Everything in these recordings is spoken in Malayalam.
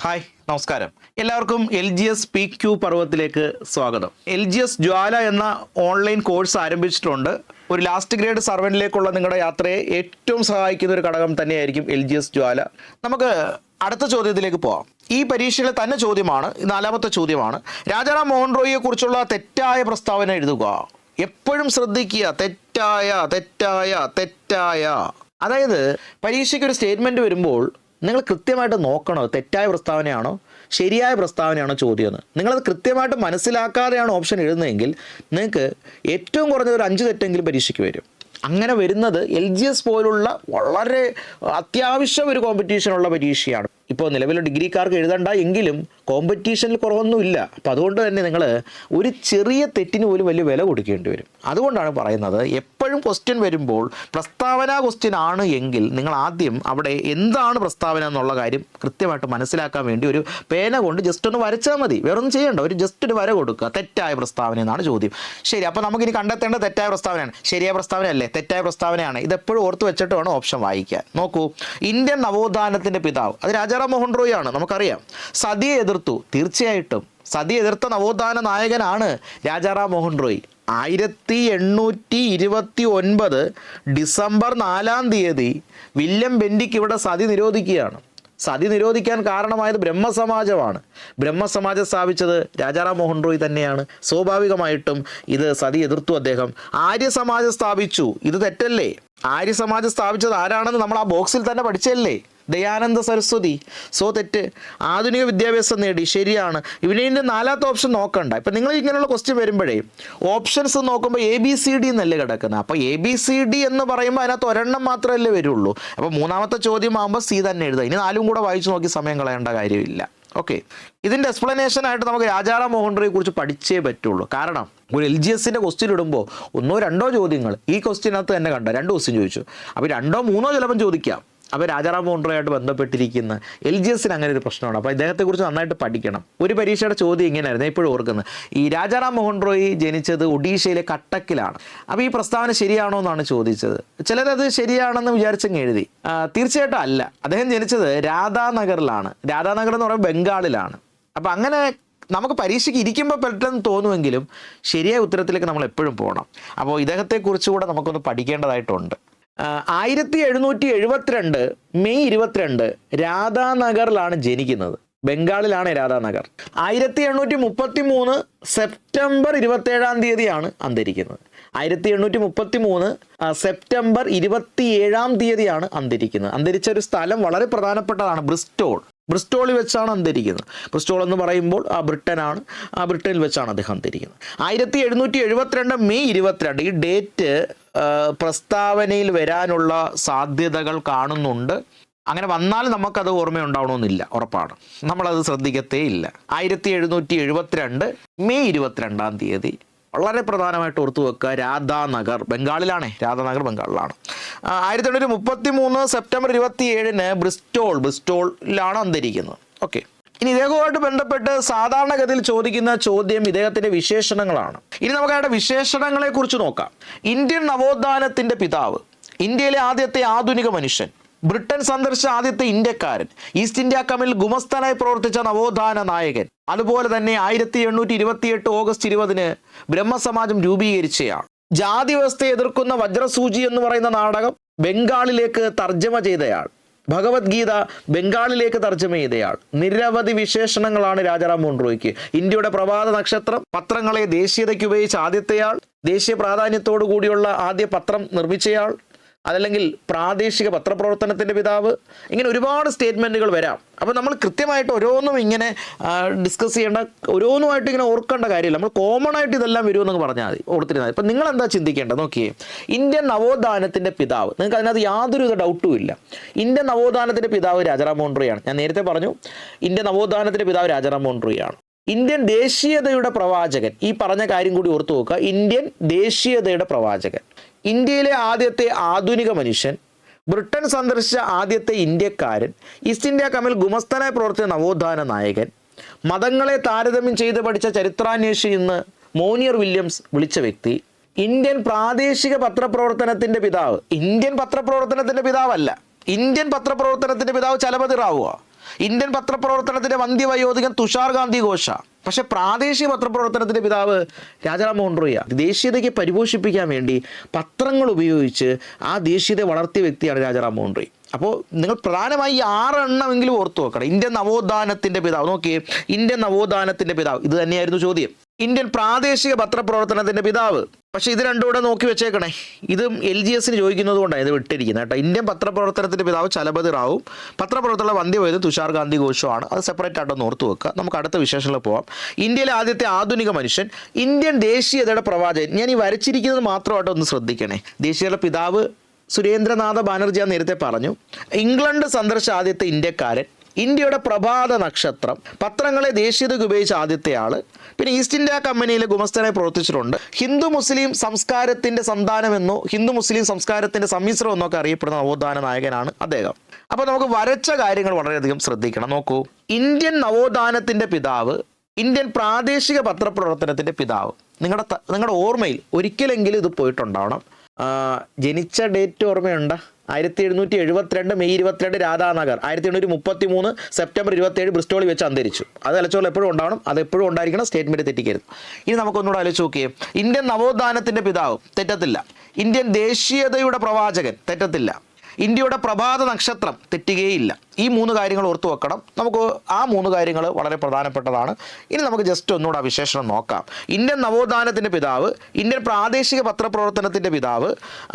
ഹായ് നമസ്കാരം. എല്ലാവർക്കും L G S P Q പർവത്തിലേക്ക് സ്വാഗതം. എൽ ജി എസ് ജ്വാല എന്ന ഓൺലൈൻ കോഴ്സ് ആരംഭിച്ചിട്ടുണ്ട്. ഒരു ലാസ്റ്റ് ഗ്രേഡ് സർവന്റിലേക്കുള്ള നിങ്ങളുടെ യാത്രയെ ഏറ്റവും സഹായിക്കുന്ന ഒരു ഘടകം തന്നെയായിരിക്കും എൽ ജി എസ് ജ്വാല. നമുക്ക് അടുത്ത ചോദ്യത്തിലേക്ക് പോവാം. ഈ പരീക്ഷയിലെ തന്നെ ചോദ്യമാണ് നാലാമത്തെ ചോദ്യമാണ്. രാജാറാം മോഹൻ റോയിയെ കുറിച്ചുള്ള തെറ്റായ പ്രസ്താവന എഴുതുക. എപ്പോഴും ശ്രദ്ധിക്കുക തെറ്റായ തെറ്റായ തെറ്റായ. അതായത് പരീക്ഷയ്ക്ക് ഒരു സ്റ്റേറ്റ്മെന്റ് വരുമ്പോൾ നിങ്ങൾ കൃത്യമായിട്ട് നോക്കണോ? തെറ്റായ പ്രസ്താവനയാണോ? ശരിയായ പ്രസ്താവനയാണോ ചോദ്യം എന്ന് നിങ്ങളത് കൃത്യമായിട്ട് മനസ്സിലാക്കാതെയാണ് ഓപ്ഷൻ എഴുതുന്നതെങ്കിൽ നിങ്ങൾക്ക് ഏറ്റവും കുറഞ്ഞത് ഒരു അഞ്ച് തെറ്റെങ്കിലും പരീക്ഷയ്ക്ക് വരും. അങ്ങനെ വരുന്നത് എൽ ജി എസ് പോലുള്ള വളരെ അത്യാവശ്യം ഒരു കോമ്പറ്റീഷനുള്ള പരീക്ഷയാണ്. ഇപ്പോൾ നിലവിലെ ഡിഗ്രിക്കാർക്ക് എഴുതണ്ട എങ്കിലും കോമ്പറ്റീഷനിൽ കുറവൊന്നുമില്ല. അപ്പോൾ അതുകൊണ്ട് തന്നെ നിങ്ങൾ ഒരു ചെറിയ തെറ്റിന് പോലും വലിയ വില കൊടുക്കേണ്ടി വരും. അതുകൊണ്ടാണ് പറയുന്നത് എപ്പോഴും ക്വസ്റ്റ്യൻ വരുമ്പോൾ പ്രസ്താവന ക്വസ്റ്റ്യൻ ആണ് എങ്കിൽ നിങ്ങൾ ആദ്യം അവിടെ എന്താണ് പ്രസ്താവന എന്നുള്ള കാര്യം കൃത്യമായിട്ട് മനസ്സിലാക്കാൻ വേണ്ടി ഒരു പേന കൊണ്ട് ജസ്റ്റ് ഒന്ന് വരച്ചാൽ മതി. വേറൊന്നും ചെയ്യേണ്ട. ഒരു ജസ്റ്റ് ഒരു വര കൊടുക്കുക. തെറ്റായ പ്രസ്താവന എന്നാണ് ചോദ്യം. ശരി അപ്പോൾ നമുക്കിനി കണ്ടെത്തേണ്ട തെറ്റായ പ്രസ്താവനയാണ്. ശരിയായ പ്രസ്താവന അല്ലേ? തെറ്റായ പ്രസ്താവനയാണ്. ഇതെപ്പോഴും ഓർത്ത് വെച്ചിട്ട് വേണം ഓപ്ഷൻ വായിക്കാൻ. നോക്കൂ. ഇന്ത്യൻ നവോത്ഥാനത്തിന്റെ പിതാവ്. അത് രാജാറാം മോഹൻ റോയ് ആണ്. നമുക്കറിയാം. സതിയെ എതിർത്തു. തീർച്ചയായിട്ടും. സതി എതിർത്ത നവോത്ഥാന നായകനാണ് രാജാറാം മോഹൻ റോയ്. ആയിരത്തി എണ്ണൂറ്റി ഇരുപത്തി ഒൻപത് ഡിസംബർ നാലാം തീയതി വില്യം ബെൻഡിക്ക് ഇവിടെ സതി നിരോധിക്കുകയാണ്. സതി നിരോധിക്കാൻ കാരണമായത് ബ്രഹ്മസമാജമാണ്. ബ്രഹ്മസമാജം സ്ഥാപിച്ചത് രാജാറാം മോഹൻ റോയ് തന്നെയാണ്. സ്വാഭാവികമായിട്ടും ഇത് സതി എതിർത്തു അദ്ദേഹം. ആര്യസമാജം സ്ഥാപിച്ചു. ഇത് തെറ്റല്ലേ? ആര്യസമാജം സ്ഥാപിച്ചത് ആരാണെന്ന് നമ്മൾ ആ ബോക്സിൽ തന്നെ പഠിച്ചല്ലേ ദയാനന്ദ സരസ്വതി. സോ തെറ്റ്. ആധുനിക വിദ്യാഭ്യാസം നേടി. ശരിയാണ്. ഇവിടെ ഇതിന്റെ നാലാമത്തെ ഓപ്ഷൻ നോക്കണ്ട. ഇപ്പം നിങ്ങൾ ഇങ്ങനെയുള്ള ക്വസ്റ്റ്യൻ വരുമ്പോഴേ ഓപ്ഷൻസ് നോക്കുമ്പോൾ എ ബി സി ഡി എന്നല്ലേ കിടക്കുന്നത് അപ്പോൾ എ ബി സി ഡി എന്ന് പറയുമ്പോൾ അതിനകത്ത് ഒരെണ്ണം മാത്രമല്ലേ വരുള്ളൂ. അപ്പോൾ മൂന്നാമത്തെ ചോദ്യം ആകുമ്പോൾ സി തന്നെ എഴുതുക. ഇനി നാലും കൂടെ വായിച്ചു നോക്കി സമയം കളയേണ്ട കാര്യമില്ല. ഓക്കെ ഇതിന്റെ എക്സ്പ്ലനേഷൻ ആയിട്ട് നമുക്ക് രാജാറാം മോഹൻ റോയെ കുറിച്ച് പഠിച്ചേ പറ്റുള്ളൂ. കാരണം ഒരു എൽ ജി എസിന്റെ ക്വസ്റ്റ്യൻ ഇടുമ്പോൾ ഒന്നോ രണ്ടോ ചോദ്യങ്ങൾ ഈ ക്വസ്റ്റ്യനകത്ത് തന്നെ കണ്ട? രണ്ട് ക്വസ്റ്റ്യൻ ചോദിച്ചു. അപ്പോൾ രണ്ടോ മൂന്നോ ചിലപ്പം ചോദിക്കാം. അപ്പോൾ രാജാറാം മോഹൻ റോയായിട്ട് ബന്ധപ്പെട്ടിരിക്കുന്ന എൽ ജി എസിന് അങ്ങനെ ഒരു പ്രശ്നമാണ് അപ്പോൾ ഇദ്ദേഹത്തെക്കുറിച്ച് നന്നായിട്ട് പഠിക്കണം. ഒരു പരീക്ഷയുടെ ചോദ്യം ഇങ്ങനെയായിരുന്നു. ഇപ്പോഴും ഓർക്കുന്നത് ഈ രാജാറാം മോഹൻ റോയ് ജനിച്ചത് ഒഡീഷയിലെ കട്ടക്കിലാണ്. അപ്പോൾ ഈ പ്രസ്താവന ശരിയാണോ എന്നാണ് ചോദിച്ചത്. ചിലരത് ശരിയാണെന്ന് വിചാരിച്ചങ്ങ് എഴുതി. തീർച്ചയായിട്ടും അല്ല. അദ്ദേഹം ജനിച്ചത് രാധാനഗറിലാണ്. രാധാനഗർ എന്ന് പറയുമ്പോൾ ബംഗാളിലാണ്. അപ്പോൾ അങ്ങനെ നമുക്ക് പരീക്ഷയ്ക്ക് ഇരിക്കുമ്പോൾ പെട്ടെന്ന് തോന്നുമെങ്കിലും ശരിയായ ഉത്തരത്തിലേക്ക് നമ്മൾ എപ്പോഴും പോകണം അപ്പോൾ ഇദ്ദേഹത്തെക്കുറിച്ച് കൂടെ നമുക്കൊന്ന് പഠിക്കേണ്ടതായിട്ടുണ്ട്. ആയിരത്തി എഴുന്നൂറ്റി എഴുപത്തിരണ്ട് മെയ് ഇരുപത്തിരണ്ട് രാധാനഗറിലാണ് ജനിക്കുന്നത്. ബംഗാളിലാണ് രാധാനഗർ. ആയിരത്തി എണ്ണൂറ്റി മുപ്പത്തി മൂന്ന് സെപ്റ്റംബർ ഇരുപത്തേഴാം തീയതിയാണ് അന്തരിക്കുന്നത്. ആയിരത്തി എണ്ണൂറ്റി മുപ്പത്തി മൂന്ന് സെപ്റ്റംബർ ഇരുപത്തിയേഴാം തീയതിയാണ് അന്തരിക്കുന്നത്. അന്തരിച്ച ഒരു സ്ഥലം വളരെ പ്രധാനപ്പെട്ടതാണ് ബ്രിസ്റ്റോൾ. ബ്രിസ്റ്റോളിൽ വെച്ചാണ് അന്തരിക്കുന്നത്. ബ്രിസ്റ്റോൾ എന്ന് പറയുമ്പോൾ ആ ബ്രിട്ടനാണ്. ആ ബ്രിട്ടനിൽ വെച്ചാണ് അദ്ദേഹം അന്തരിക്കുന്നത്. ആയിരത്തി എഴുന്നൂറ്റി എഴുപത്തിരണ്ട് മെയ് ഇരുപത്തിരണ്ട് ഈ ഡേറ്റ് പ്രസ്താവനയിൽ വരാനുള്ള സാധ്യതകൾ കാണുന്നുണ്ട്. അങ്ങനെ വന്നാൽ നമുക്കത് ഓർമ്മയുണ്ടാവണമെന്നില്ല ഉറപ്പാണ്. നമ്മളത് ശ്രദ്ധിക്കത്തേ ഇല്ല ആയിരത്തി എഴുന്നൂറ്റി എഴുപത്തിരണ്ട് മെയ് ഇരുപത്തിരണ്ടാം തീയതി വളരെ പ്രധാനമായിട്ട് ഓർത്തു വെക്കുക രാധാനഗർ ബംഗാളിലാണേ രാധാനഗർ ബംഗാളിലാണ്. ആയിരത്തി തൊള്ളായിരത്തി മുപ്പത്തി മൂന്ന് സെപ്റ്റംബർ ഇരുപത്തി ഏഴിന് ബ്രിസ്റ്റോൾ ബ്രിസ്റ്റോളിലാണ് അന്തരിക്കുന്നത്. ഓക്കെ. ഇനി ഇദ്ദേഹവുമായിട്ട് ബന്ധപ്പെട്ട് സാധാരണഗതിയിൽ ചോദിക്കുന്ന ചോദ്യം ഇദ്ദേഹത്തിന്റെ വിശേഷണങ്ങളാണ്. ഇനി നമുക്ക് അയാളുടെ വിശേഷണങ്ങളെ കുറിച്ച് നോക്കാം. ഇന്ത്യൻ നവോത്ഥാനത്തിന്റെ പിതാവ് ഇന്ത്യയിലെ ആദ്യത്തെ ആധുനിക മനുഷ്യൻ ബ്രിട്ടൻ സന്ദർശിച്ച ആദ്യത്തെ ഇന്ത്യക്കാരൻ ഈസ്റ്റ് ഇന്ത്യ കമ്മിൽ ഗുമസ്തനായി പ്രവർത്തിച്ച നവോത്ഥാന നായകൻ. അതുപോലെ തന്നെ ആയിരത്തി എണ്ണൂറ്റി ഇരുപത്തിയെട്ട് ഓഗസ്റ്റ് ഇരുപതിന് ബ്രഹ്മസമാജം രൂപീകരിച്ചയാൾ. ജാതി വ്യവസ്ഥയെ എതിർക്കുന്ന വജ്രസൂചി എന്ന് പറയുന്ന നാടകം ബംഗാളിലേക്ക് തർജമ ചെയ്തയാൾ. ഭഗവത്ഗീത ബംഗാളിലേക്ക് തർജമ ചെയ്തയാൾ. നിരവധി വിശേഷണങ്ങളാണ് രാജാറാം മോഹൻ റോയ്ക്ക് ഇന്ത്യയുടെ പ്രഭാത നക്ഷത്രം പത്രങ്ങളെ ദേശീയതയ്ക്ക് ഉപയോഗിച്ച ആദ്യത്തെയാൾ. ദേശീയ പ്രാധാന്യത്തോടു കൂടിയുള്ള ആദ്യ പത്രം നിർമ്മിച്ചയാൾ. അതല്ലെങ്കിൽ പ്രാദേശിക പത്രപ്രവർത്തനത്തിന്റെ പിതാവ് ഇങ്ങനെ ഒരുപാട് സ്റ്റേറ്റ്മെന്റുകൾ വരാം. അപ്പോൾ നമ്മൾ കൃത്യമായിട്ട് ഓരോന്നും ഇങ്ങനെ ഡിസ്കസ് ചെയ്യേണ്ട ഓരോന്നുമായിട്ട് ഇങ്ങനെ ഓർക്കേണ്ട കാര്യമില്ല. നമ്മൾ കോമൺ ആയിട്ട് ഇതെല്ലാം വരുമെന്നൊക്കെ പറഞ്ഞാൽ മതി ഓർത്തിരുന്നാൽ ഇപ്പം നിങ്ങൾ എന്താ ചിന്തിക്കേണ്ടത്? നോക്കിയേ ഇന്ത്യൻ നവോത്ഥാനത്തിന്റെ പിതാവ് നിങ്ങൾക്ക് അതിനകത്ത് യാതൊരുവിധ ഡൗട്ടും ഇല്ല. ഇന്ത്യൻ നവോത്ഥാനത്തിന്റെ പിതാവ് രാജാറാം മോഹൻ ഞാൻ നേരത്തെ പറഞ്ഞു ഇന്ത്യൻ നവോത്ഥാനത്തിന്റെ പിതാവ് രാജാറാം മോഹൻ ഇന്ത്യൻ ദേശീയതയുടെ പ്രവാചകൻ. ഈ പറഞ്ഞ കാര്യം കൂടി ഓർത്തു നോക്കുക. ഇന്ത്യൻ ദേശീയതയുടെ പ്രവാചകൻ. ഇന്ത്യയിലെ ആദ്യത്തെ ആധുനിക മനുഷ്യൻ ബ്രിട്ടൻ സന്ദർശിച്ച ആദ്യത്തെ ഇന്ത്യക്കാരൻ ഈസ്റ്റ് ഇന്ത്യ കമ്മിൽ ഗുമസ്തനായി പ്രവർത്തിച്ച നവോത്ഥാന നായകൻ മതങ്ങളെ താരതമ്യം ചെയ്ത് പഠിച്ച ചരിത്രാന്വേഷി എന്ന് മോനിയർ വില്യംസ് വിളിച്ച വ്യക്തി ഇന്ത്യൻ പ്രാദേശിക പത്രപ്രവർത്തനത്തിന്റെ പിതാവ്. ഇന്ത്യൻ പത്രപ്രവർത്തനത്തിന്റെ പിതാവല്ല. ഇന്ത്യൻ പത്രപ്രവർത്തനത്തിന്റെ പിതാവ് ചലപതി റാവുവ. ഇന്ത്യൻ പത്രപ്രവർത്തനത്തിന്റെ വന്ധ്യവയോധികൻ തുഷാർ ഗാന്ധി ഘോഷ. പക്ഷെ പ്രാദേശിക പത്രപ്രവർത്തനത്തിന്റെ പിതാവ് രാജാറാം മോഹൻ റോയ. ദേശീയതയ്ക്ക് പരിപോഷിപ്പിക്കാൻ വേണ്ടി പത്രങ്ങൾ ഉപയോഗിച്ച് ആ ദേശീയത വളർത്തിയ വ്യക്തിയാണ് രാജാറാം മോഹൻ റോയ്. അപ്പോൾ നിങ്ങൾ പ്രധാനമായി ആറെണ്ണമെങ്കിലും ഓർത്തു വെക്കണം. ഇന്ത്യൻ നവോത്ഥാനത്തിന്റെ പിതാവ്. നോക്കിയേ ഇന്ത്യൻ നവോത്ഥാനത്തിന്റെ പിതാവ്. ഇത് തന്നെയായിരുന്നു ചോദ്യം. ഇന്ത്യൻ പ്രാദേശിക പത്രപ്രവർത്തനത്തിന്റെ പിതാവ്. പക്ഷെ ഇത് രണ്ടും കൂടെ നോക്കി വെച്ചേക്കണേ. ഇതും എൽ ജി എസിന് ചോദിക്കുന്നത് കൊണ്ടാണ് ഇത് വിട്ടിരിക്കുന്നത് കേട്ടോ. ഇന്ത്യൻ പത്രപ്രവർത്തനത്തിന്റെ പിതാവ് ചലപതി റാവു. പത്രപ്രവർത്തന വന്ധ്യവയത് തുഷാർ ഗാന്ധി ഘോഷുമാണ്. അത് സെപ്പറേറ്റ് ആയിട്ടൊന്ന് ഓർത്ത് വെക്കുക. നമുക്ക് അടുത്ത വിശേഷങ്ങളിൽ പോവാം. ഇന്ത്യയിലെ ആദ്യത്തെ ആധുനിക മനുഷ്യൻ ഇന്ത്യൻ ദേശീയതയുടെ പ്രവാചകൻ. ഞാൻ ഈ വരച്ചിരിക്കുന്നത് മാത്രമായിട്ട് ഒന്ന് ശ്രദ്ധിക്കണേ. ദേശീയതയുടെ പിതാവ് സുരേന്ദ്രനാഥ ബാനർജി നേരത്തെ പറഞ്ഞു. ഇംഗ്ലണ്ട് സന്ദർശിച്ച ആദ്യത്തെ ഇന്ത്യക്കാരൻ ഇന്ത്യയുടെ പ്രഭാത നക്ഷത്രം. പത്രങ്ങളെ ദേശീയതയ്ക്ക് ഉപയോഗിച്ച ആദ്യത്തെ ആൾ പിന്നെ ഈസ്റ്റ് ഇന്ത്യ കമ്പനിയിലെ ഗുമസ്തനായി പ്രവർത്തിച്ചിട്ടുണ്ട്. ഹിന്ദു മുസ്ലിം സംസ്കാരത്തിന്റെ സന്താനമെന്നോ ഹിന്ദു മുസ്ലിം സംസ്കാരത്തിന്റെ സമ്മിശ്രം എന്നോ ഒക്കെ അറിയപ്പെടുന്ന നവോത്ഥാന നായകനാണ് അദ്ദേഹം. അപ്പോൾ നമുക്ക് വരച്ച കാര്യങ്ങൾ വളരെയധികം ശ്രദ്ധിക്കണം. നോക്കൂ. ഇന്ത്യൻ നവോത്ഥാനത്തിന്റെ പിതാവ് ഇന്ത്യൻ പ്രാദേശിക പത്രപ്രവർത്തനത്തിന്റെ പിതാവ്. നിങ്ങളുടെ നിങ്ങളുടെ ഓർമ്മയിൽ ഒരിക്കലെങ്കിലും ഇത് പോയിട്ടുണ്ടാവണം. ജനിച്ച ഡേറ്റ് ഓർമ്മയുണ്ട്? ആയിരത്തി എഴുന്നൂറ്റി എഴുപത്തിരണ്ട് മെയ് ഇരുപത്തിരണ്ട് രാധാനഗർ. ആയിരത്തി എണ്ണൂറ്റി മുപ്പത്തി മൂന്ന് സെപ്റ്റംബർ ഇരുപത്തേഴ് ബ്രിസ്റ്റോളി വെച്ച് അന്തരിച്ചു. അത് തലച്ചോറിൽ എപ്പോഴും ഉണ്ടാവണം അത് എപ്പോഴും ഉണ്ടായിരിക്കണം സ്റ്റേറ്റ്മെന്റ് തെറ്റിക്കരുത്. ഇനി നമുക്കൊന്നുകൂടെ ആലോചിച്ച് നോക്കിയേ. ഇന്ത്യൻ നവോത്ഥാനത്തിന്റെ പിതാവ് തെറ്റത്തില്ല. ഇന്ത്യൻ ദേശീയതയുടെ പ്രവാചകൻ തെറ്റത്തില്ല. ഇന്ത്യയുടെ പ്രഭാത നക്ഷത്രം തെറ്റുകയില്ല. ഈ മൂന്ന് കാര്യങ്ങൾ ഓർത്തു വെക്കണം. നമുക്ക് ആ മൂന്ന് കാര്യങ്ങൾ വളരെ പ്രധാനപ്പെട്ടതാണ്. ഇനി നമുക്ക് ജസ്റ്റ് ഒന്നുകൂടെ ആ വിശേഷണം നോക്കാം. ഇന്ത്യൻ നവോത്ഥാനത്തിന്റെ പിതാവ് ഇന്ത്യൻ പ്രാദേശിക പത്രപ്രവർത്തനത്തിന്റെ പിതാവ്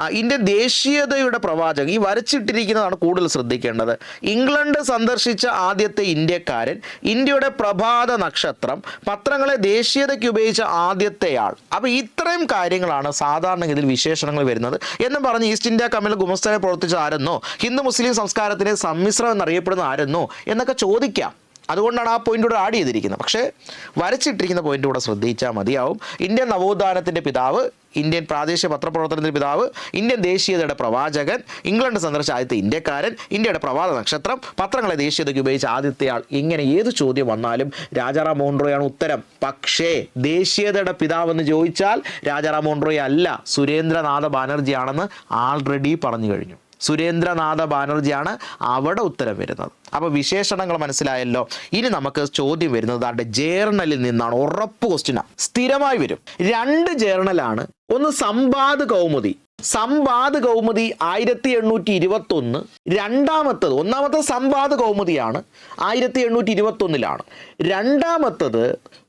ഇന്ത്യൻ ദേശീയതയുടെ പ്രവാചകൻ ഈ വരച്ചിട്ടിരിക്കുന്നതാണ് കൂടുതൽ ശ്രദ്ധിക്കേണ്ടത്. ഇംഗ്ലണ്ട് സന്ദർശിച്ച ആദ്യത്തെ ഇന്ത്യക്കാരൻ ഇന്ത്യയുടെ പ്രഭാത നക്ഷത്രം പത്രങ്ങളെ ദേശീയതയ്ക്ക് ഉപയോഗിച്ച ആദ്യത്തെയാൾ അപ്പോൾ ഇത്രയും കാര്യങ്ങളാണ് സാധാരണഗതിയിൽ വിശേഷണങ്ങൾ വരുന്നത്. എന്നും പറഞ്ഞ് ഈസ്റ്റ് ഇന്ത്യ കമ്മിൽ ഗുമസ്തനെ പ്രവർത്തിച്ച ആരെന്നോ? ഹിന്ദു മുസ്ലിം സംസ്കാരത്തിന് സമ്മിശ്രം എന്നറിയപ്പെടുന്ന ആരെന്നോ? എന്നൊക്കെ ചോദിക്കാം. അതുകൊണ്ടാണ് ആ പോയിന്റ് കൂടെ ആഡ് ചെയ്തിരിക്കുന്നത്. പക്ഷേ വരച്ചിട്ടിരിക്കുന്ന പോയിന്റ് കൂടെ ശ്രദ്ധിച്ചാൽ മതിയാവും. ഇന്ത്യൻ നവോത്ഥാനത്തിന്റെ പിതാവ് ഇന്ത്യൻ പ്രാദേശിക പത്രപ്രവർത്തനത്തിന്റെ പിതാവ് ഇന്ത്യൻ ദേശീയതയുടെ പ്രവാചകൻ ഇംഗ്ലണ്ട് സന്ദർശിച്ച ആദ്യത്തെ ഇന്ത്യക്കാരൻ ഇന്ത്യയുടെ പ്രവാത നക്ഷത്രം പത്രങ്ങളെ ദേശീയതയ്ക്ക് ഉപയോഗിച്ച ആദ്യത്തെ ആൾ ഇങ്ങനെ ഏത് ചോദ്യം വന്നാലും രാജാറാം മോഹൻ റോയാണ് ഉത്തരം. പക്ഷേ ദേശീയതയുടെ പിതാവെന്ന് ചോദിച്ചാൽ രാജാറാം മോഹൻ റോയ് അല്ല സുരേന്ദ്രനാഥ ബാനർജിയാണെന്ന് ആൾറെഡി പറഞ്ഞു കഴിഞ്ഞു. സുരേന്ദ്രനാഥ ബാനർജിയാണ് അവിടെ ഉത്തരം വരുന്നത്. അപ്പോൾ വിശേഷണങ്ങൾ മനസ്സിലായല്ലോ? ഇനി നമുക്ക് ചോദ്യം വരുന്നത് ആരുടെ? ജേർണലിൽ നിന്നാണ്. ഉറപ്പ് ക്വസ്റ്റ്യനാണ് സ്ഥിരമായി വരും. രണ്ട് ജേർണലാണ്. ഒന്ന് സംവാദ് കൗമുദി. സംവാദ് കൗമുദി ആയിരത്തി എണ്ണൂറ്റി ഇരുപത്തി ഒന്ന് രണ്ടാമത്തത് ഒന്നാമത്തെ സംവാദ് കൗമുദിയാണ്. ആയിരത്തി എണ്ണൂറ്റി ഇരുപത്തി ഒന്നിലാണ് രണ്ടാമത്തത്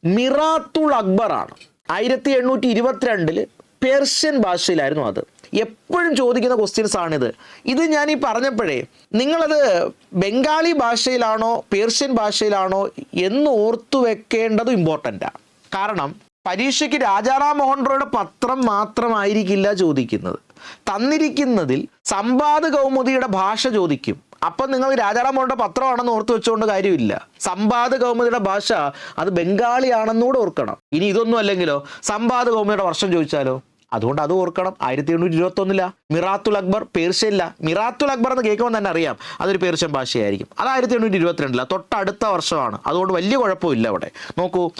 മിറാത്തുൾ അക്ബറാണ്. ആയിരത്തി എണ്ണൂറ്റി ഇരുപത്തിരണ്ടിൽ പേർഷ്യൻ ഭാഷയിലായിരുന്നു അത്. എപ്പോഴും ചോദിക്കുന്ന ക്വസ്റ്റ്യൻസ് ആണിത്. ഇത് ഞാൻ ഈ പറഞ്ഞപ്പോഴേ നിങ്ങളത് ബംഗാളി ഭാഷയിലാണോ പേർഷ്യൻ ഭാഷയിലാണോ എന്ന് ഓർത്തു വെക്കേണ്ടതും ഇമ്പോർട്ടന്റാണ് കാരണം പരീക്ഷയ്ക്ക് രാജാറാം മോഹൻ റോയുടെ പത്രം മാത്രമായിരിക്കില്ല ചോദിക്കുന്നത്. തന്നിരിക്കുന്നതിൽ സമ്പാദ കൗമുദിയുടെ ഭാഷ ചോദിക്കും. അപ്പം നിങ്ങൾ രാജാറാം മോഹന്റെ പത്രമാണെന്ന് ഓർത്ത് വെച്ചുകൊണ്ട് കാര്യമില്ല. സമ്പാദ കൗമുദിയുടെ ഭാഷ അത് ബംഗാളിയാണെന്നുകൂടെ ഓർക്കണം. ഇനി ഇതൊന്നും അല്ലെങ്കിലോ? സമ്പാദ കൗമുദിയുടെ വർഷം ചോദിച്ചാലോ? അതുകൊണ്ട് അത് ഓർക്കണം. ആയിരത്തി എണ്ണൂറ്റി ഇരുപത്തി ഒന്നില മിറാത്തുൽ അക്ബർ പേർഷ്യല്ല മിറാത്തുൽ അക്ബർ എന്ന് കേൾക്കുമ്പോൾ തന്നെ അറിയാം. അതൊരു പേർഷ്യൻ ഭാഷയായിരിക്കും. അത് ആയിരത്തി എണ്ണൂറ്റി ഇരുപത്തിരണ്ടില്ല തൊട്ടടുത്ത വർഷമാണ്. അതുകൊണ്ട് വലിയ കുഴപ്പമില്ല അവിടെ. നോക്കൂ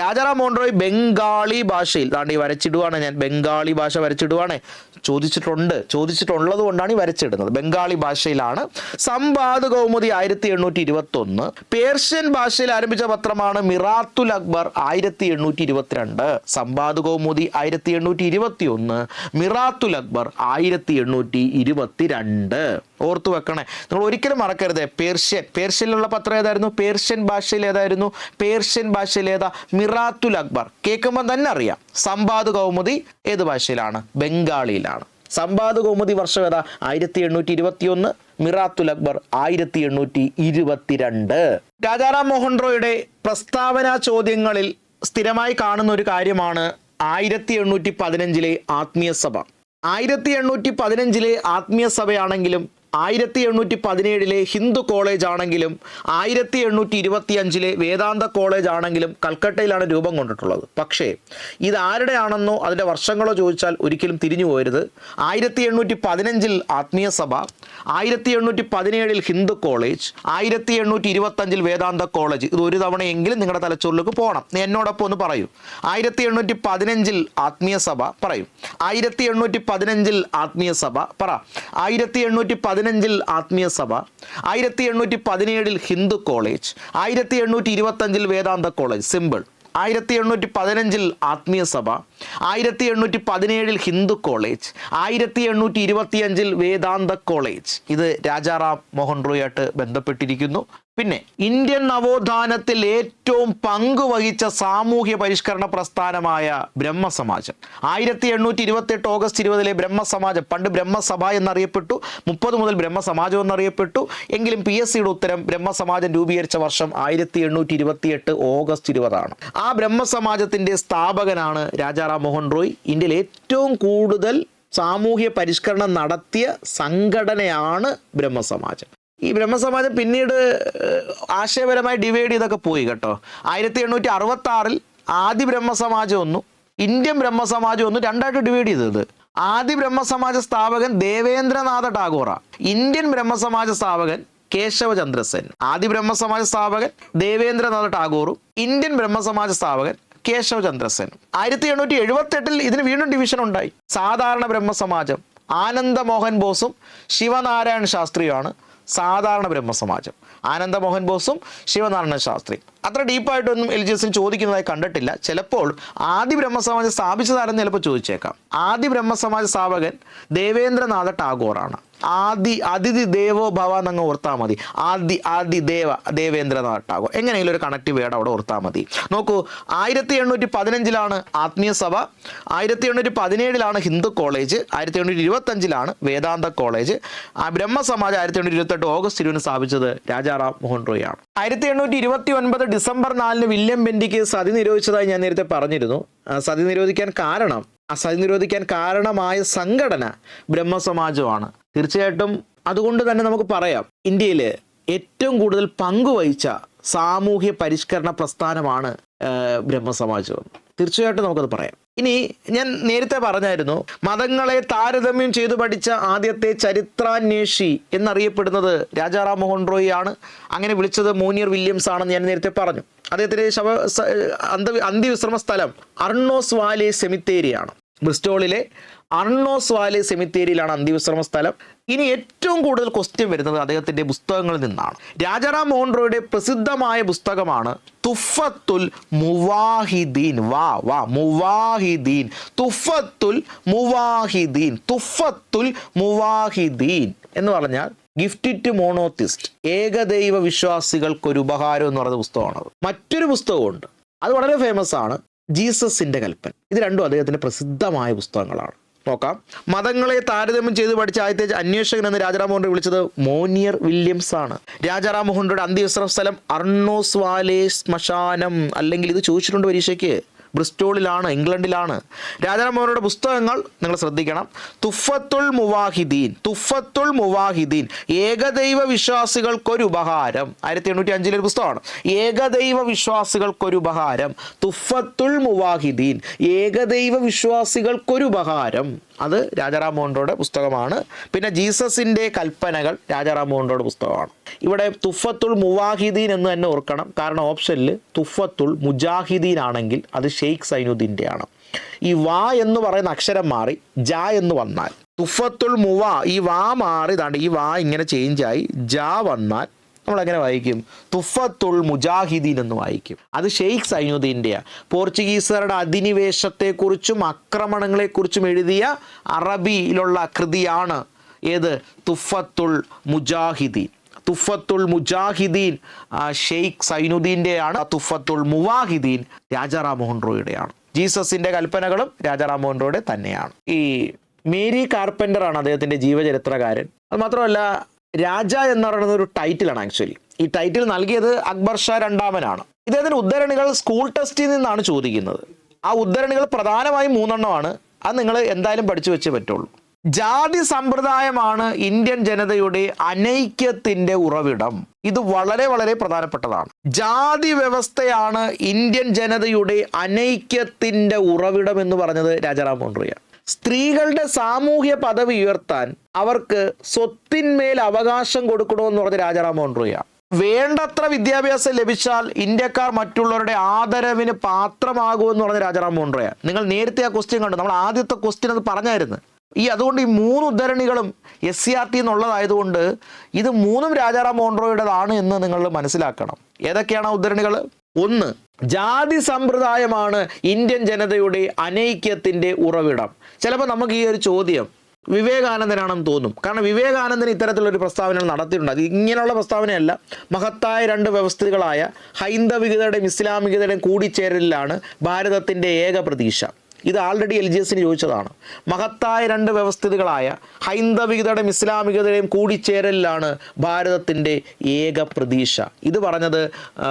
രാജാറാം മോൺറോയ് ബംഗാളി ഭാഷയിൽ അതാണ്ട് ഈ വരച്ചിടുവാണ് ഞാൻ ബംഗാളി ഭാഷ വരച്ചിടുവാണ്. ചോദിച്ചിട്ടുണ്ട്. ചോദിച്ചിട്ടുള്ളത് കൊണ്ടാണ് ഈ വരച്ചിടുന്നത്. ബംഗാളി ഭാഷയിലാണ്. സംവാദ് കൗമുദി ആയിരത്തി എണ്ണൂറ്റി ഇരുപത്തി ഒന്ന് പേർഷ്യൻ ഭാഷയിൽ ആരംഭിച്ച പത്രമാണ് മിറാത്തുൽ അക്ബർ ആയിരത്തി എണ്ണൂറ്റി ഇരുപത്തിരണ്ട് സംവാദ് കൗമുദി ആയിരത്തി എണ്ണൂറ്റി ഇരുപത്തി ഒന്ന് മിറാത്തുൽ അക്ബർ ആയിരത്തി എണ്ണൂറ്റി ഇരുപത്തി രണ്ട് ഓർത്തു വെക്കണേ. നിങ്ങൾ ഒരിക്കലും മറക്കരുത്. പേർഷ്യൻ പേർഷ്യനിലുള്ള പത്രം ഏതായിരുന്നു? പേർഷ്യൻ ഭാഷയിൽ ഏതായിരുന്നു? പേർഷ്യൻ ഭാഷയിൽ ഏതാ? മിറാത്തുൽ അക്ബർ. കേൾക്കുമ്പോൾ തന്നെ അറിയാം. സമ്പാദ് കൗമുദി ഏത് ഭാഷയിലാണ്? ബംഗാളിയിലാണ്. സമ്പാദ് കൗമുദി വർഷം ഏതാ? ആയിരത്തി എണ്ണൂറ്റി ഇരുപത്തി ഒന്ന് മിറാത്തുൽ അക്ബർ ആയിരത്തി എണ്ണൂറ്റി ഇരുപത്തിരണ്ട് രാജാറാം മോഹൻ റോയുടെ പ്രസ്താവന ചോദ്യങ്ങളിൽ സ്ഥിരമായി കാണുന്ന ഒരു കാര്യമാണ് ആയിരത്തി എണ്ണൂറ്റി പതിനഞ്ചിലെ ആത്മീയ സഭ. ആയിരത്തി എണ്ണൂറ്റി പതിനഞ്ചിലെ ആത്മീയ സഭയാണെങ്കിലും ആയിരത്തി എണ്ണൂറ്റി പതിനേഴിലെ ഹിന്ദു കോളേജ് ആണെങ്കിലും ആയിരത്തി എണ്ണൂറ്റി ഇരുപത്തി അഞ്ചിലെ വേദാന്ത കോളേജ് ആണെങ്കിലും കൽക്കട്ടയിലാണ് രൂപം കൊണ്ടിട്ടുള്ളത്. പക്ഷേ ഇത് ആരുടെയാണെന്നോ അതിന്റെ വർഷങ്ങളോ ചോദിച്ചാൽ ഒരിക്കലും തിരിഞ്ഞു പോരുത്. ആയിരത്തി എണ്ണൂറ്റി പതിനഞ്ചിൽ ആത്മീയ സഭ ആയിരത്തി എണ്ണൂറ്റി പതിനേഴിൽ ഹിന്ദു കോളേജ് ആയിരത്തി എണ്ണൂറ്റി ഇരുപത്തഞ്ചിൽ വേദാന്ത കോളേജ്. ഇത് ഒരു തവണയെങ്കിലും നിങ്ങളുടെ തലച്ചോറിലേക്ക് പോകണം. എന്നോടൊപ്പം ഒന്ന് പറയൂ. ആയിരത്തി എണ്ണൂറ്റി പതിനഞ്ചിൽ ആത്മീയ സഭ പറയൂ. ആയിരത്തി എണ്ണൂറ്റി പതിനഞ്ചിൽ ആത്മീയ സഭ പറ. ആയിരത്തി എണ്ണൂറ്റി പതിനഞ്ചിൽ പതിനഞ്ചിൽ ആത്മീയ സഭ ആയിരത്തി എണ്ണൂറ്റി പതിനേഴിൽ ഹിന്ദു കോളേജ് ആയിരത്തി എണ്ണൂറ്റി ഇരുപത്തഞ്ചിൽ വേദാന്ത കോളേജ് സിമ്പിൾ. ആയിരത്തി എണ്ണൂറ്റി പതിനഞ്ചിൽ ആത്മീയ സഭ ആയിരത്തി എണ്ണൂറ്റി പതിനേഴിൽ ഹിന്ദു കോളേജ് ആയിരത്തി എണ്ണൂറ്റി ഇരുപത്തിയഞ്ചിൽ വേദാന്ത കോളേജ്. ഇത് രാജാറാം മോഹൻ റോയായിട്ട് ബന്ധപ്പെട്ടിരിക്കുന്നു. പിന്നെ ഇന്ത്യൻ നവോത്ഥാനത്തിൽ ഏറ്റവും പങ്ക് വഹിച്ച സാമൂഹ്യ പരിഷ്കരണ പ്രസ്ഥാനമായ ബ്രഹ്മസമാജം. ആയിരത്തി എണ്ണൂറ്റി ഇരുപത്തെട്ട് ഓഗസ്റ്റ് ഇരുപതിലെ ബ്രഹ്മസമാജം. പണ്ട് ബ്രഹ്മസഭ എന്നറിയപ്പെട്ടു. മുപ്പത് മുതൽ ബ്രഹ്മസമാജം എന്നറിയപ്പെട്ടു. എങ്കിലും പി എസ് സിയുടെ ഉത്തരം ബ്രഹ്മസമാജം രൂപീകരിച്ച വർഷം ആയിരത്തി എണ്ണൂറ്റി ഇരുപത്തിയെട്ട് ഓഗസ്റ്റ് ഇരുപതാണ്. ആ ബ്രഹ്മസമാജത്തിന്റെ സ്ഥാപകനാണ് രാജാറാം മോഹൻ റോയ്. ഇന്ത്യയിൽ ഏറ്റവും കൂടുതൽ സാമൂഹ്യ പരിഷ്കരണം നടത്തിയ സംഘടനയാണ് ബ്രഹ്മസമാജം. ഈ ബ്രഹ്മസമാജം പിന്നീട് ആശയപരമായി ഡിവൈഡ് ചെയ്തൊക്കെ പോയി കേട്ടോ. ആയിരത്തി എണ്ണൂറ്റി അറുപത്തി ആറിൽ ആദ്യ ബ്രഹ്മസമാജം ഒന്നും ഇന്ത്യൻ ബ്രഹ്മസമാജം ഒന്നും രണ്ടായിട്ട് ഡിവൈഡ് ചെയ്തത്. ആദ്യ ബ്രഹ്മസമാജ സ്ഥാപകൻ ദേവേന്ദ്രനാഥ ടാഗോറ. ഇന്ത്യൻ ബ്രഹ്മസമാജ സ്ഥാപകൻ കേശവചന്ദ്രസെൻ. ആദ്യ ബ്രഹ്മസമാജ സ്ഥാപകൻ ദേവേന്ദ്രനാഥ ടാഗോറും ഇന്ത്യൻ ബ്രഹ്മസമാജ സ്ഥാപകൻ കേശവചന്ദ്രസെൻ. ആയിരത്തി എണ്ണൂറ്റി എഴുപത്തി എട്ടിൽ ഇതിന് വീണ്ടും ഡിവിഷൻ ഉണ്ടായി. സാധാരണ ബ്രഹ്മസമാജം ആനന്ദമോഹൻ ബോസും ശിവനാരായൺ ശാസ്ത്രിയുമാണ്. സാധാരണ ബ്രഹ്മസമാജം. ആനന്ദമോഹൻ ബോസും ശിവനാരായണ ശാസ്ത്രി. അത്ര ഡീപ്പായിട്ടൊന്നും എൽ ജി എസിന് ചോദിക്കുന്നതായി കണ്ടിട്ടില്ല. ചിലപ്പോൾ ആദ്യ ബ്രഹ്മസമാജം സ്ഥാപിച്ചതാരെന്ന് ചിലപ്പോൾ ചോദിച്ചേക്കാം. ആദ്യ ബ്രഹ്മസമാജ സ്ഥാപകൻ ദേവേന്ദ്രനാഥ ടാഗോറാണ്. ആദി അതിഥി ദേവോ ഭവ എന്നങ്ങ് ഓർത്താൽ മതി. ആദി ആദി ദേവ ദേവേന്ദ്രനാഥ ടാഗോർ. എങ്ങനെയെങ്കിലും ഒരു കണക്റ്റീവ് വേർഡ് അവിടെ ഓർത്താൽ മതി. നോക്കൂ ആയിരത്തി എണ്ണൂറ്റി പതിനഞ്ചിലാണ് ആത്മീയ സഭ ആയിരത്തി എണ്ണൂറ്റി പതിനേഴിലാണ് ഹിന്ദു കോളേജ് ആയിരത്തി എണ്ണൂറ്റി ഇരുപത്തഞ്ചിലാണ് വേദാന്ത കോളേജ്. ആ ബ്രഹ്മസമാജം ആയിരത്തി എണ്ണൂറ്റി ഇരുപത്തെട്ട് ഓഗസ്റ്റ് ഇരുവിന് സ്ഥാപിച്ചത് രാജാറാം മോഹൻ റോയ് ആണ്. ആയിരത്തി എണ്ണൂറ്റി ഇരുപത്തി ഒൻപത് ഡിസംബർ നാലിന് വില്യം ബെൻഡിക്ക് സതി നിരോധിച്ചതായി ഞാൻ നേരത്തെ പറഞ്ഞിരുന്നു. സതി നിരോധിക്കാൻ കാരണം ആ സതി നിരോധിക്കാൻ കാരണമായ സംഘടന ബ്രഹ്മസമാജമാണ്. തീർച്ചയായിട്ടും അതുകൊണ്ട് തന്നെ നമുക്ക് പറയാം ഇന്ത്യയിൽ ഏറ്റവും കൂടുതൽ പങ്കുവഹിച്ച സാമൂഹ്യ പരിഷ്കരണ പ്രസ്ഥാനമാണ് ആ, ബ്രഹ്മസമാജം തീർച്ചയായിട്ടും നമുക്കത് പറയാം. ഇനി ഞാൻ നേരത്തെ പറഞ്ഞായിരുന്നു മതങ്ങളെ താരതമ്യം ചെയ്തു പഠിച്ച ആദ്യത്തെ ചരിത്രാന്വേഷി എന്നറിയപ്പെടുന്നത് രാജാറാം മോഹൻ റോയി ആണ്. അങ്ങനെ വിളിച്ചത് മൂനിയർ വില്യംസ് ആണെന്ന് ഞാൻ നേരത്തെ പറഞ്ഞു. അദ്ദേഹത്തിന്റെ ശവ അന്ത അന്ത്യവിശ്രമ സ്ഥലം അർണോസ് വാലി സെമിത്തേരിയാണ്. ബ്രിസ്റ്റോളിലെ അർണോസ് വാലി സെമിത്തേരിയിലാണ് അന്ത്യവിശ്രമ സ്ഥലം. ഇനി ഏറ്റവും കൂടുതൽ ക്വസ്റ്റ്യൻ വരുന്നത് അദ്ദേഹത്തിന്റെ പുസ്തകങ്ങളിൽ നിന്നാണ്. രാജാറാം മോഹൻ റോയുടെ പ്രസിദ്ധമായ പുസ്തകമാണ് തുഫത്തുൽ മുവാഹിദീൻ. വാ വാ മുവാഹിദീൻ. തുഫത്തുൽ മുവാഹിദീൻ. തുഫത്തുൽ മുവാഹിദീൻ എന്ന് പറഞ്ഞാൽ ഗിഫ്റ്റ് ടു മോണോത്തിസ്റ്റ് ഏകദൈവ വിശ്വാസികൾക്കൊരു ഉപകാരം എന്ന് പറയുന്ന പുസ്തകമാണത്. മറ്റൊരു പുസ്തകമുണ്ട് അത് വളരെ ഫേമസ് ആണ്. ജീസസിന്റെ കൽപ്പൻ ഇത് രണ്ടും അദ്ദേഹത്തിന്റെ പ്രസിദ്ധമായ പുസ്തകങ്ങളാണ്. നോക്കാം. മതങ്ങളെ താരതമ്യം ചെയ്ത് പഠിച്ച ആദ്യത്തെ അന്വേഷകൻ എന്ന് രാജാറാം മോഹൻ വിളിച്ചത് മോനിയർ വില്യംസ് ആണ് രാജാറാം മോഹൻ റോയുടെ അന്ത്യവിശ്രമ സ്ഥലം അർണോസ് വാലേ ശ്മശാനം അല്ലെങ്കിൽ ഇത് ചോദിച്ചിട്ടുണ്ട് പരീക്ഷയ്ക്ക്? ബ്രിസ്റ്റോളിലാണ് ഇംഗ്ലണ്ടിലാണ്. രാജാറാം മോഹനയുടെ പുസ്തകങ്ങൾ നിങ്ങൾ ശ്രദ്ധിക്കണം. തുഫത്തുൽ മുവാഹിദീൻ തുഫത്തുൽ മുവാഹിദീൻ ഏകദൈവ വിശ്വാസികൾക്കൊരു ഉപഹാരം. ആയിരത്തി എണ്ണൂറ്റി അഞ്ചിലെ ഒരു പുസ്തകമാണ്. ഏകദൈവ വിശ്വാസികൾക്കൊരു ഉപഹാരം. തുഫത്തുൽ മുവാഹിദീൻ ഏകദൈവ വിശ്വാസികൾക്കൊരു ഉപഹാരം. അത് രാജാറാം മോഹൻറോയുടെ പുസ്തകമാണ്. പിന്നെ ജീസസിന്റെ കൽപ്പനകൾ രാജാറാം മോഹൻറോയുടെ പുസ്തകമാണ്. ഇവിടെ തുഫത്തുൽ മുവാഹിദീൻ എന്ന് തന്നെ ഓർക്കണം. കാരണം ഓപ്ഷനിൽ തുഫത്തുൽ മുജാഹിദീൻ ആണെങ്കിൽ അത് ഷെയ്ഖ് സൈനുദ്ദീന്റെ ആണ് ഈ വാ എന്ന് പറയുന്ന അക്ഷരം മാറി ജ എന്ന് വന്നാൽ. തുഫത്തുൽ മുവ ഈ വാ മാറി താണ്ട് ഈ വാ ഇങ്ങനെ ചേഞ്ചായി ജ വന്നാൽ നമ്മൾ എങ്ങനെ വായിക്കും? തുഫത്തുൽ മുജാഹിദീൻ എന്ന് വായിക്കും. അത് ഷെയ്ഖ് സൈനുദ്ദീന്റെയാണ് പോർച്ചുഗീസുകാരുടെ അധിനിവേശത്തെക്കുറിച്ചും ആക്രമണങ്ങളെക്കുറിച്ചും എഴുതിയ അറബിയിലുള്ള കൃതിയാണ് ഏത്? തുഫത്തുൽ മുജാഹിദീൻ. തുഫത്തുൽ മുജാഹിദീൻ ഷെയ്ഖ് സൈനുദ്ദീന്റെയാണ് തുഫത്തുൽ മുവാഹിദീൻ രാജാറാം മോഹൻ റോയുടെയാണ് ജീസസിന്റെ കൽപ്പനകളും രാജാറാം മോഹൻ റോയുടെ തന്നെയാണ്. ഈ മേരി കാർപ്പന്ററാണ് അദ്ദേഹത്തിന്റെ ജീവചരിത്രകാരൻ. അത് മാത്രമല്ല രാജ എന്ന് പറയുന്നത് ഒരു ടൈറ്റിലാണ് ആക്ച്വലി ഈ ടൈറ്റിൽ നൽകിയത് അക്ബർ ഷാ രണ്ടാമനാണ്. ഇദ്ദേഹത്തിന്റെ ഉദ്ധരണികൾ സ്കൂൾ ടെസ്റ്റിൽ നിന്നാണ് ചോദിക്കുന്നത്. ആ ഉദ്ധരണികൾ പ്രധാനമായും മൂന്നെണ്ണമാണ്. അത് നിങ്ങൾ എന്തായാലും പഠിച്ചു വെച്ചേ പറ്റുള്ളൂ. ജാതി സമ്പ്രദായമാണ് ഇന്ത്യൻ ജനതയുടെ അനൈക്യത്തിന്റെ ഉറവിടം. ഇത് വളരെ വളരെ പ്രധാനപ്പെട്ടതാണ്. ജാതി വ്യവസ്ഥയാണ് ഇന്ത്യൻ ജനതയുടെ അനൈക്യത്തിന്റെ ഉറവിടം എന്ന് പറഞ്ഞത് രാജാറാം മോഹൻറിയാണ് സ്ത്രീകളുടെ സാമൂഹ്യ പദവി ഉയർത്താൻ അവർക്ക് സ്വത്തിന്മേൽ അവകാശം കൊടുക്കണമെന്ന് പറഞ്ഞ രാജാറാം മോഹൻ റോയ. വേണ്ടത്ര വിദ്യാഭ്യാസം ലഭിച്ചാൽ ഇന്ത്യക്കാർ മറ്റുള്ളവരുടെ ആദരവിന് പാത്രമാകുമെന്ന് പറഞ്ഞ രാജാറാം മോഹൻ റോയ. നിങ്ങൾ നേരത്തെ ആ ക്വസ്റ്റ്യൻ കണ്ടു. നമ്മൾ ആദ്യത്തെ ക്വസ്റ്റ്യൻ അത് പറഞ്ഞായിരുന്നു. ഈ അതുകൊണ്ട് ഈ മൂന്ന് ഉദ്ധരണികളും എസ് സി ആർ ടി എന്നുള്ളതായതുകൊണ്ട് ഇത് മൂന്നും രാജാറാം മോഹൻ റോയുടേതാണ് എന്ന് നിങ്ങൾ മനസ്സിലാക്കണം. ഏതൊക്കെയാണ് ആ ഉദ്ധരണികൾ ഒന്ന് ജാതി സമ്പ്രദായമാണ് ഇന്ത്യൻ ജനതയുടെ അനൈക്യത്തിന്റെ ഉറവിടം. ചിലപ്പോൾ നമുക്ക് ഈ ഒരു ചോദ്യം വിവേകാനന്ദനാണെന്ന് തോന്നും. കാരണം വിവേകാനന്ദൻ ഇത്തരത്തിലൊരു പ്രസ്താവന നടത്തിയിട്ടുണ്ട്. അത് ഇങ്ങനെയുള്ള പ്രസ്താവനയല്ല. മഹത്തായ രണ്ട് വ്യവസ്ഥകളായ ഹൈന്ദവികതയുടെയും ഇസ്ലാമികതയുടെയും കൂടിച്ചേരലിലാണ് ഭാരതത്തിന്റെ ഏക പ്രതീക്ഷ. ഇത് ആൾറെഡി എൽ ജി എസിന് ചോദിച്ചതാണ്. മഹത്തായ രണ്ട് വ്യവസ്ഥിതികളായ ഹൈന്ദവികതയുടെയും ഇസ്ലാമികതയുടെയും കൂടിച്ചേരലിലാണ് ഭാരതത്തിന്റെ ഏക പ്രതീക്ഷ. ഇത് പറഞ്ഞത്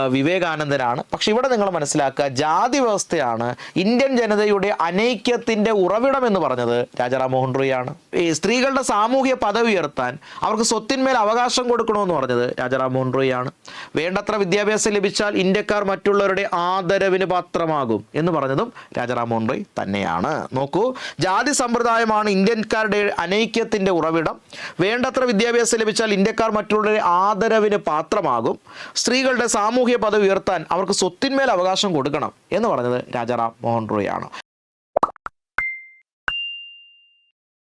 വിവേകാനന്ദനാണ്. പക്ഷെ ഇവിടെ നിങ്ങൾ മനസ്സിലാക്കുക ജാതി വ്യവസ്ഥയാണ് ഇന്ത്യൻ ജനതയുടെ അനൈക്യത്തിന്റെ ഉറവിടം എന്ന് പറഞ്ഞത് രാജാറാം മോഹൻ റോയിയാണ്. ഈ സ്ത്രീകളുടെ സാമൂഹ്യ പദവി ഉയർത്താൻ അവർക്ക് സ്വത്തിന്മേൽ അവകാശം കൊടുക്കണമെന്ന് പറഞ്ഞത് രാജാറാം മോഹൻ റോയിയാണ്. വേണ്ടത്ര വിദ്യാഭ്യാസം ലഭിച്ചാൽ ഇന്ത്യക്കാർ മറ്റുള്ളവരുടെ ആദരവിന് പാത്രമാകും എന്ന് പറഞ്ഞതും രാജാറാം മോഹൻ റോയ് തന്നെയാണ്. നോക്കൂ ജാതി സമ്പ്രദായമാണ് ഇന്ത്യക്കാരുടെ അനൈക്യത്തിന്റെ ഉറവിടം. വേണ്ടത്ര വിദ്യാഭ്യാസം ലഭിച്ചാൽ ഇന്ത്യക്കാർ മറ്റുള്ളവരെ ആദരവിന് പാത്രമാകും. സ്ത്രീകളുടെ സാമൂഹ്യ പദവി ഉയർത്താൻ അവർക്ക് സ്വത്തിന്മേൽ അവകാശം കൊടുക്കണം എന്ന് പറഞ്ഞത് രാജാറാം മോഹൻ റോയ് ആണ്.